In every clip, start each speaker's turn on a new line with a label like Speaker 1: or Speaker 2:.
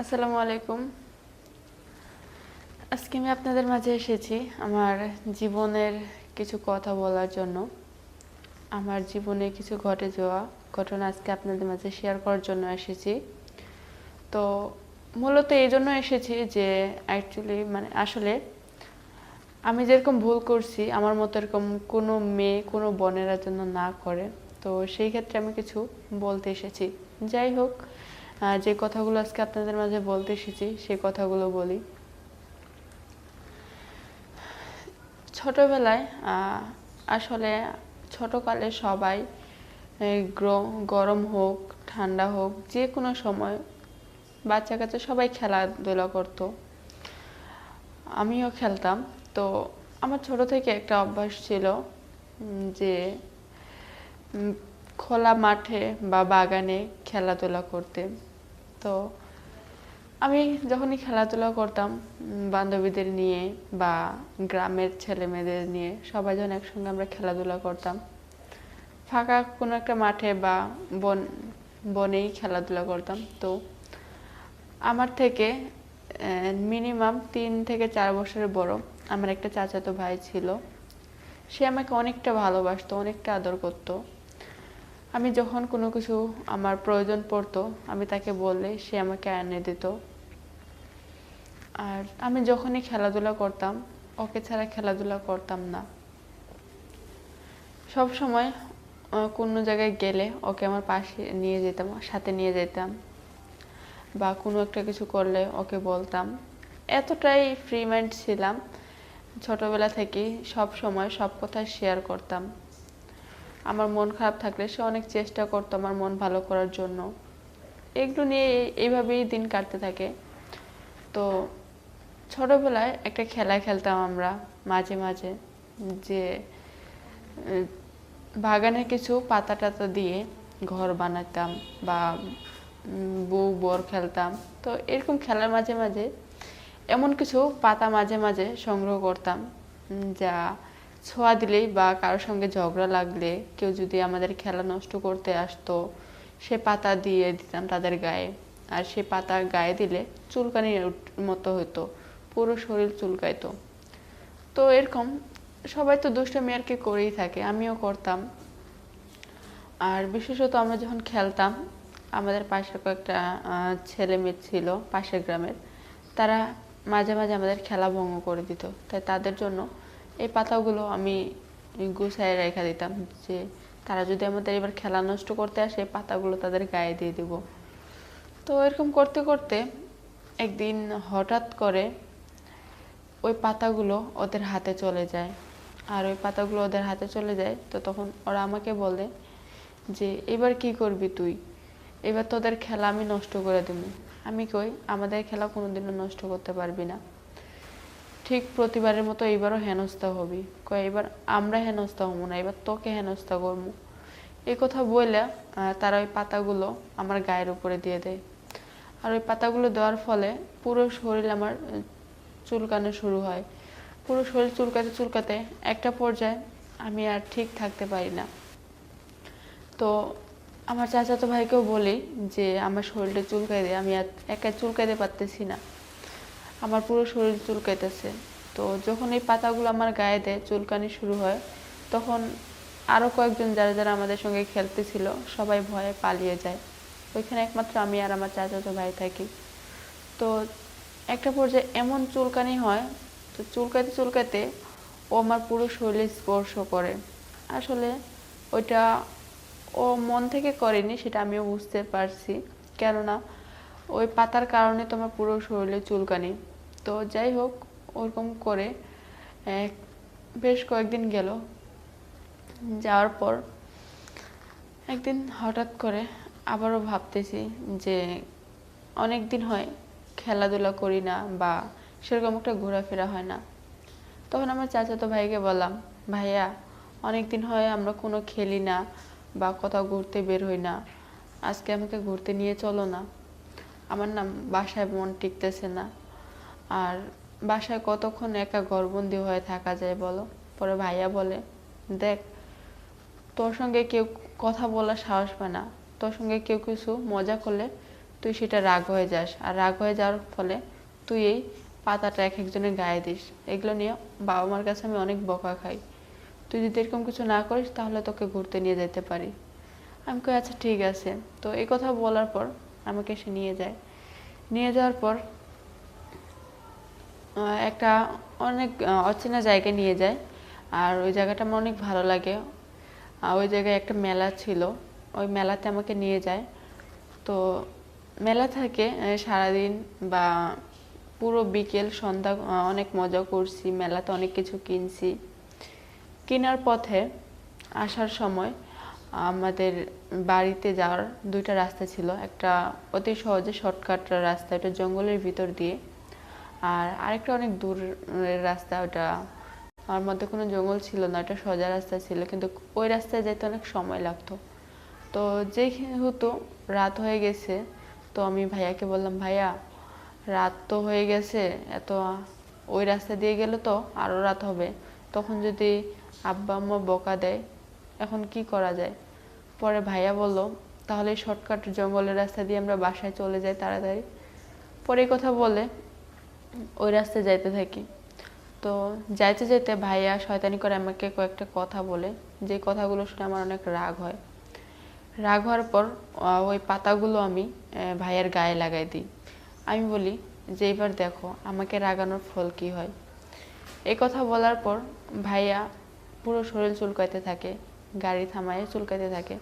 Speaker 1: আসসালামু আলাইকুম। আজকে আমি আপনাদের মাঝে এসেছি আমার জীবনের কিছু কথা বলার জন্য। আমার জীবনে কিছু ঘটে যাওয়া ঘটনা আজকে আপনাদের মাঝে শেয়ার করার জন্য এসেছি। তো মূলত এই জন্য এসেছি যে অ্যাকচুয়ালি মানে আসলে আমি যেরকম ভুল করছি, আমার মতো এরকম কোনো মেয়ে, কোনো বোনেরা যেন না করে। তো সেই ক্ষেত্রে আমি কিছু বলতে এসেছি। যাই হোক যে কথাগুলো আজকে আপনাদের মাঝে বলতে এসেছি সেই কথাগুলো বলি। ছোটবেলায় আসলে ছোটকালে সবাই গরম হোক, ঠান্ডা হোক, যে কোনো সময় বাচ্চা কাচ্চা সবাই খেলাধুলা করতো। আমিও খেলতাম। তো আমার ছোট থেকে একটা অভ্যাস ছিল যে খোলা মাঠে বা বাগানে খেলাধুলা করতে। তো আমি যখনই খেলাধুলা করতাম বান্ধবীদের নিয়ে বা গ্রামের ছেলে মেয়েদের নিয়ে, সবাই যখন একসঙ্গে আমরা খেলাধুলা করতাম। ফাঁকা কোনো একটা মাঠে বা বন, বনেই খেলাধুলা করতাম। তো আমার থেকে মিনিমাম তিন থেকে চার বছরের বড় আমার একটা চাচাতো ভাই ছিল। সে আমাকে অনেকটা ভালোবাসতো, অনেকটা আদর করতো। আমি যখন কোনো কিছু আমার প্রয়োজন পড়তো, আমি তাকে বললে সে আমাকে এনে দিত। আর আমি যখনই খেলাধুলা করতাম, ওকে ছাড়া খেলাধুলা করতাম না। সব সময় কোনো জায়গায় গেলে ওকে আমার পাশে নিয়ে যেতাম, সাথে নিয়ে যেতাম বা কোনো একটা কিছু করলে ওকে বলতাম। এতটাই ফ্রি মাইন্ড ছিলাম। ছোটবেলা থেকেই সব সময় সব কথা শেয়ার করতাম। আমার মন খারাপ থাকলে সে অনেক চেষ্টা করতো আমার মন ভালো করার জন্য। এগুলো নিয়ে এইভাবেই দিন কাটতে থাকে। তো ছোটোবেলায় একটা খেলা খেলতাম আমরা মাঝে মাঝে যে বাগানে কিছু পাতা টাতা দিয়ে ঘর বানাতাম বা বউ বর খেলতাম। তো এরকম খেলার মাঝে মাঝে এমন কিছু পাতা মাঝে মাঝে সংগ্রহ করতাম যা ছোঁয়া দিলেই বা কারোর সঙ্গে ঝগড়া লাগলে কেউ যদি আমাদের খেলা নষ্ট করতে আসতো, সে পাতা দিয়ে দিতাম তাদের গায়ে। আর সে পাতা গায়ে দিলে চুলকানির মতো হতো, পুরো শরীর চুলকাইতো। তো এরকম সবাই তো দুষ্টমি আর কি করেই থাকে, আমিও করতাম। আর বিশেষত আমরা যখন খেলতাম, আমাদের পাশে কয়েকটা ছেলে মেয়ে ছিল পাশের গ্রামের, তারা মাঝে মাঝে আমাদের খেলা ভঙ্গ করে দিত। তাই তাদের জন্য এই পাতাগুলো আমি গুছায় রেখে দিতাম যে তারা যদি আমাদের এবার খেলা নষ্ট করতে আসে পাতাগুলো তাদের গায়ে দিয়ে দিব। তো এরকম করতে করতে একদিন হঠাৎ করে ওই পাতাগুলো ওদের হাতে চলে যায়। আর ওই পাতাগুলো ওদের হাতে চলে যায়, তো তখন ওরা আমাকে বলে যে, এবার কি করবি তুই? এবার তোদের খেলা আমি নষ্ট করে দেব। আমি কই, আমাদের খেলা কোনোদিনও নষ্ট করতে পারবি না। ঠিক প্রতিবারের মতো এইবারও হেনস্থা হবি। কয়, এবার আমরা হেনস্থা হব না, এবার তোকে হেনস্থা করব। এই কথা বলে তারা ওই পাতাগুলো আমার গায়ের উপরে দিয়ে দেয়। আর ওই পাতাগুলো দেওয়ার ফলে পুরো শরীর আমার চুলকানো শুরু হয়। পুরো শরীর চুলকাতে চুলকাতে একটা পর্যায়ে আমি আর ঠিক থাকতে পারি না। তো আমার চাচাতো ভাইকেও বলি যে, আমার শরীরটা চুলকাই দেয় আমি আর একা চুলকাইতে পারতেছি না। আমার পুরো শরীর চুলকাইতেছে। তো যখন এই পাতাগুলো আমার গায়ে দেয়, চুলকানি শুরু হয়, তখন আরও কয়েকজন যারা যারা আমাদের সঙ্গে খেলতেছিল সবাই ভয়ে পালিয়ে যায়। ওইখানে একমাত্র আমি আর আমার চাচাতো ভাই থাকি। তো একটা পর্যায়ে এমন চুলকানি হয়, তো চুলকাতে চুলকাতে ও আমার পুরো শরীরে স্পর্শ করে। আসলে ওইটা ও মন থেকে করেনি, সেটা আমিও বুঝতে পারছি। কেননা ওই পাতার কারণে তোমার পুরো শরীরে চুলকানি। তো যাই হোক, ওরকম করে বেশ কয়েকদিন গেল। যাওয়ার পর একদিন হঠাৎ করে আবারও ভাবতেছি যে অনেক দিন হয় খেলাধুলা করি না বা সেরকম একটা ঘোরাফেরা হয় না। তখন আমার চাচাতো ভাইকে বললাম, ভাইয়া, অনেক দিন হয় আমরা কোনো খেলি না বা কোথাও ঘুরতে বের হই না। আজকে আমাকে ঘুরতে নিয়ে চলো না। আমার নাম বাসায় মন টিকতেছে না। আর বাসায় কতক্ষণ একা ঘরবন্দি হয়ে থাকা যায় বলো? পরে ভাইয়া বলে, দেখ, তোর সঙ্গে কেউ কথা বলার সাহস পায় না। তোর সঙ্গে কেউ কিছু মজা করলে তুই সেটা রাগ হয়ে যাস। আর রাগ হয়ে যাওয়ার ফলে তুই এই পাতাটা এক একজনের গায়ে দিস। এগুলো নিয়ে বাবা মার কাছে আমি অনেক বকা খাই। তুই যদি এরকম কিছু না করিস, তাহলে তোকে ঘুরতে নিয়ে যেতে পারি। আমি কই আচ্ছা ঠিক আছে। তো এই কথা বলার পর আমাকে সে নিয়ে যায়। নিয়ে যাওয়ার পর একটা অনেক অচেনা জায়গায় নিয়ে যায়। আর ওই জায়গাটা আমার অনেক ভালো লাগে। ওই জায়গায় একটা মেলা ছিল। ওই মেলাতে আমাকে নিয়ে যায়। তো মেলা থাকে সারাদিন বা পুরো বিকেল, সন্ধ্যা অনেক মজা করছি। মেলাতে অনেক কিছু কিনছি। কেনার পথে আসার সময় আমাদের বাড়িতে যাওয়ার দুইটা রাস্তা ছিল। একটা অতি সহজে শর্টকাট রাস্তা এটা জঙ্গলের ভিতর দিয়ে। আর আরেকটা অনেক দূরের রাস্তা, ওটা আমার মধ্যে কোনো জঙ্গল ছিল না, ওটা সোজা রাস্তা ছিল। কিন্তু ওই রাস্তায় যেতে অনেক সময় লাগতো। তো যেহেতু রাত হয়ে গেছে, তো আমি ভাইয়াকে বললাম, ভাইয়া, রাত তো হয়ে গেছে, এত ওই রাস্তা দিয়ে গেলে তো আরও রাত হবে। তখন যদি আব্বা আম্মা বকা দেয়, এখন কি করা যায়? পরে ভাইয়া বলল, তাহলে শর্টকাট জঙ্গলের রাস্তা দিয়ে আমরা বাসায় চলে যাই তাড়াতাড়ি। পরে কথা বলে ওই রাস্তায় যাইতে থাকি। তো যাইতে যাইতে ভাইয়া শয়তানি করে আমাকে কয়েকটা কথা বলে, যে কথাগুলো শুনে আমার অনেক রাগ হয়। রাগ হওয়ার পর ওই পাতাগুলো আমি ভাইয়ার গায়ে লাগাই দিই। আমি বলি, যে এবার দেখো, আমাকে রাগানোর ফল কি হয়? এই কথা বলার পর ভাইয়া পুরো শরীর চুলকাইতে থাকে। গাড়ি থামায়, চুলকাইতে থাকে।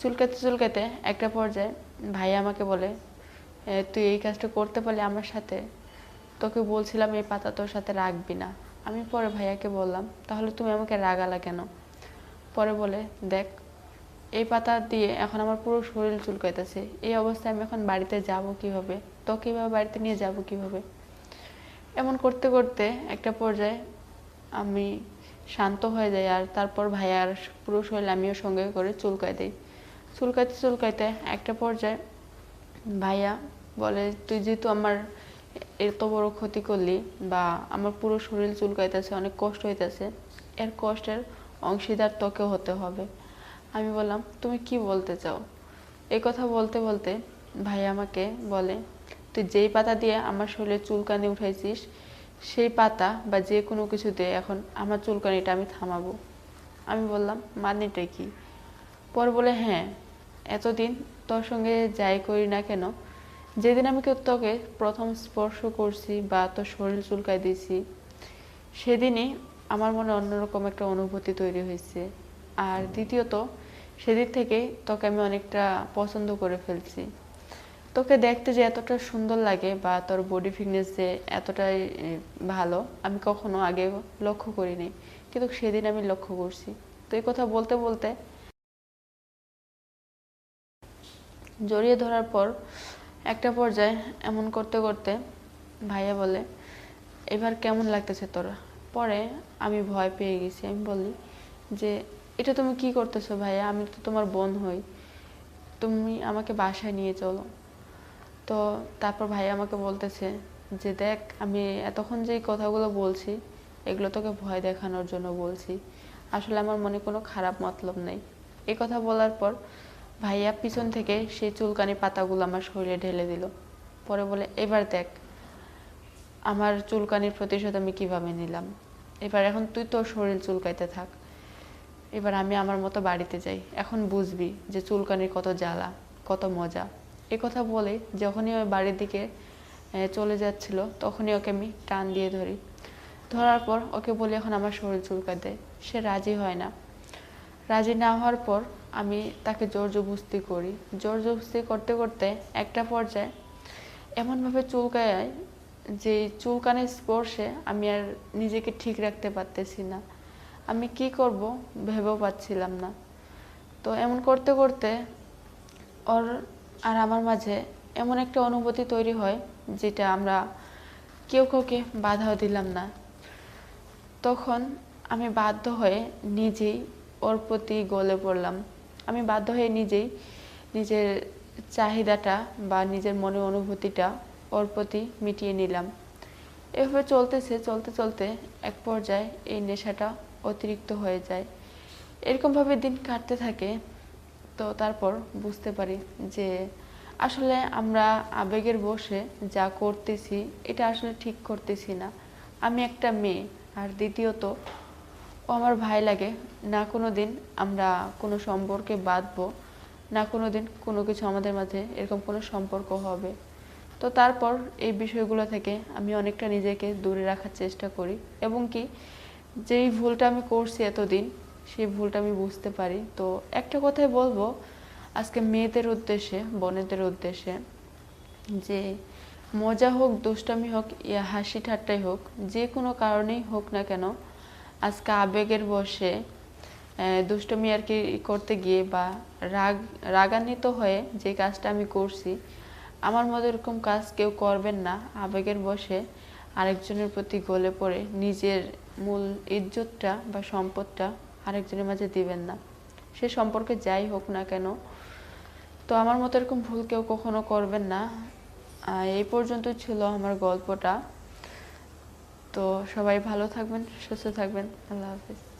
Speaker 1: চুলকাতে চুলকাতে একটা পর্যায়ে ভাইয়া আমাকে বলে তুই এই কাজটা করতে পারলে আমার সাথে? তোকে বলছিলাম এই পাতা তোর সাথে রাখবি না। আমি পরে ভাইয়াকে বললাম, তাহলে তুমি আমাকে রাগালা কেন? পরে বলে, দেখ, এই পাতা দিয়ে এখন আমার পুরো শরীর চুলকাইতেছে। এই অবস্থায় আমি এখন বাড়িতে যাব কীভাবে? তোকে এভাবে বাড়িতে নিয়ে যাব কীভাবে? এমন করতে করতে একটা পর্যায়ে আমি শান্ত হয়ে যাই আর তারপর ভাইয়ার পুরো শরীর আমিও সঙ্গে করে চুলকাই দিই। চুলকাইতে চুলকাইতে একটা পর্যায়ে ভাইয়া বলে, তুই যেহেতু আমার এত বড় ক্ষতি করলি বা আমার পুরো শরীর চুলকাইতেছে, অনেক কষ্ট হইতেছে, এর কষ্টের অংশীদার তোকে হতে হবে। আমি বললাম, তুমি কি বলতে চাও? এই কথা বলতে বলতে ভাই আমাকে বলে, তুই যেই পাতা দিয়ে আমার শরীরে চুলকানি উঠাইছিস সেই পাতা বা যে কোনো কিছুতে এখন আমার চুলকানিটা আমি থামাবো। আমি বললাম মানেটা কি? পর বলে হ্যাঁ এতদিন তোর সঙ্গে যাই করি না কেন? যেদিন আমি তোকে প্রথম স্পর্শ করছি বা তোর শরীর চুলকায় দিয়েছি, সেদিনই আমার মনে অন্যরকম একটা অনুভূতি তৈরি হয়েছে। আর দ্বিতীয়ত, সেদিন থেকেই তোকে আমি অনেকটা পছন্দ করে ফেলছি। তোকে দেখতে যে এতটা সুন্দর লাগে বা তোর বডি ফিটনেস যে এতটাই ভালো, আমি কখনো আগে লক্ষ্য করিনি। কিন্তু সেদিন আমি লক্ষ্য করছি। তো এই কথা বলতে বলতে জড়িয়ে ধরার পর একটা পর্যায়ে এমন করতে করতে ভাইয়া বলে, এবার কেমন লাগতেছে তোর? পরে আমি ভয় পেয়ে গেছি। আমি বলি যে, এটা তুমি কি করতেছো ভাইয়া? আমি তো তোমার বোন হই। তুমি আমাকে বাসায় নিয়ে চলো। তো তারপর ভাই আমাকে বলতেছে যে, দেখ, আমি এতক্ষণ যেই কথাগুলো বলছি, এগুলো তোকে ভয় দেখানোর জন্য বলছি। আসলে আমার মনে কোনো খারাপ মতলব নেই। এই কথা বলার পর ভাইয়া পিছন থেকে সেই চুলকানি পাতাগুলো আমার শরীরে ঢেলে দিল। পরে বলে, এবার দেখ, আমার চুলকানির প্রতিশোধ আমি কীভাবে নিলাম? এবার এখন তুই তোর শরীর চুলকাইতে থাক। এবার আমি আমার মতো বাড়িতে যাই। এখন বুঝবি যে চুলকানির কত জ্বালা, কত মজা। কথা বলে যখনই ওই বাড়ির দিকে চলে যাচ্ছিল, তখনই ওকে আমি টান দিয়ে ধরি। ধরার পর ওকে বলি, এখন আমার শরীর চুলকাতে। সে রাজি হয় না। রাজি না হওয়ার পর আমি তাকে জোর জবস্তি করি। জোর জবস্তি করতে করতে একটা পর্যায়ে এমনভাবে চুলকায় যে চুলকানের স্পর্শে আমি আর নিজেকে ঠিক রাখতে পারতেছি না। আমি কি করব ভেবেও পাচ্ছিলাম না। তো এমন করতে করতে ওর আর আমার মাঝে এমন একটা অনুভূতি তৈরি হয় যেটা আমরা কেউ কাউকে বাধাও দিলাম না। তখন আমি বাধ্য হয়ে নিজেই ওর প্রতি গলে পড়লাম। আমি বাধ্য হয়ে নিজেই নিজের চাহিদাটা বা নিজের মনের অনুভূতিটা ওর প্রতি মিটিয়ে নিলাম। এভাবে চলতেছে, চলতে চলতে এক পর্যায়ে এই নেশাটা অতিরিক্ত হয়ে যায়। এরকমভাবে দিন কাটতে থাকে তো তারপর বুঝতে পারি যে আসলে আমরা আবেগের বসে যা করতেছি, এটা আসলে ঠিক করতেছি না। আমি একটা মেয়ে, আর দ্বিতীয়ত, ও আমার ভাই লাগে, না কোনো দিন আমরা কোনো সম্পর্কে বাঁধবো, না কোনো দিন কোনো কিছু আমাদের মাঝে এরকম কোনো সম্পর্ক হবে। তো তারপর এই বিষয়গুলো থেকে আমি অনেকটা নিজেকে দূরে রাখার চেষ্টা করি। এবং কি, যেই ভুলটা আমি করছি এতদিন সেই ভুলটা আমি বুঝতে পারি। তো একটা কথাই বলব, আজকে মেয়েদের উদ্দেশ্যে, বোনেদের উদ্দেশ্যে যে মজা হোক, দুষ্টামি হোক, ইয়া হাসি ঠাট্টাই হোক, যে কোনো কারণেই হোক না কেন, আজকে আবেগের বসে দুষ্টমি আর কি করতে গিয়ে বা রাগ, রাগান্বিত হয়ে যে কাজটা আমি করছি, আমার মতো এরকম কাজ কেউ করবেন না। আবেগের বসে আরেকজনের প্রতি গলে পড়ে নিজের মূল ইজ্জতটা বা সম্পদটা আরেকজনের মাঝে দিবেন না। সে সম্পর্কে যাই হোক না কেন, তো আমার মতো এরকম ভুল কেউ কখনো করবেন না। এই পর্যন্ত ছিল আমার গল্পটা। তো সবাই ভালো থাকবেন, সুস্থ থাকবেন। আল্লাহ হাফিজ।